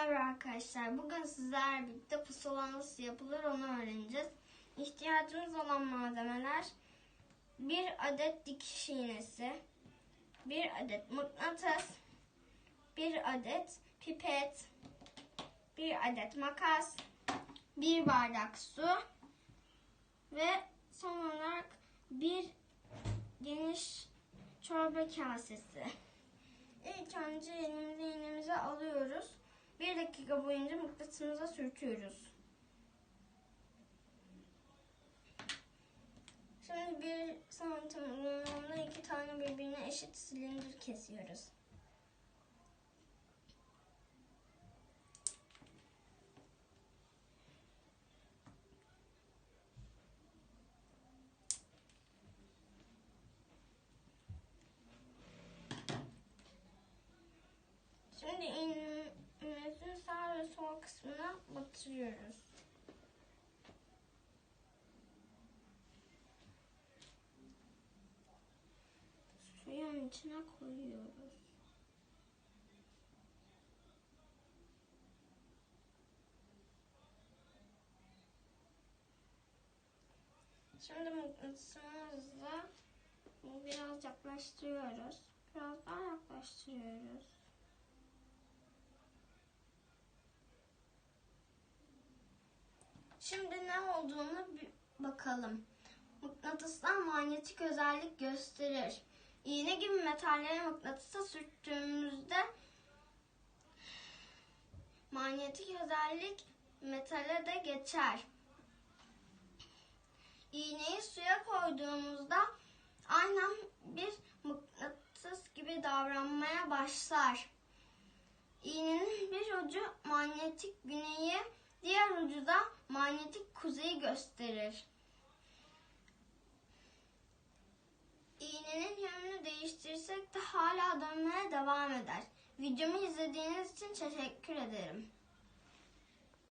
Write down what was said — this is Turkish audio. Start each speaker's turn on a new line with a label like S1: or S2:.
S1: merhaba arkadaşlar. Bugün sizlerle birlikte pusula nasıl yapılır onu öğreneceğiz. İhtiyacımız olan malzemeler bir adet dikiş iğnesi, bir adet mıknatıs, bir adet pipet, bir adet makas, bir bardak su ve son olarak bir geniş çorba kasesi. İlk önce elimize iğnemizi alıyoruz. Bir dakika boyunca mıknatısımıza sürtüyoruz. Şimdi bir santim uzunluğunda iki tane birbirine eşit silindir kesiyoruz. Şimdi iğnemizin sağ ve sol kısmına batırıyoruz. Suyun içine koyuyoruz. Şimdi mıknatısımızla biraz yaklaştırıyoruz. Biraz daha yaklaştırıyoruz. Şimdi ne olduğunu bir bakalım. Mıknatıslar manyetik özellik gösterir. İğne gibi metalleri mıknatısa sürttüğümüzde manyetik özellik metale de geçer. İğneyi suya koyduğumuzda aynen bir mıknatıs gibi davranmaya başlar. İğnenin bir ucu manyetik güneyi, diğer ucu da manyetik kuzeyi gösterir. İğnenin yönünü değiştirsek de hala dönmeye devam eder. Videomu izlediğiniz için teşekkür ederim.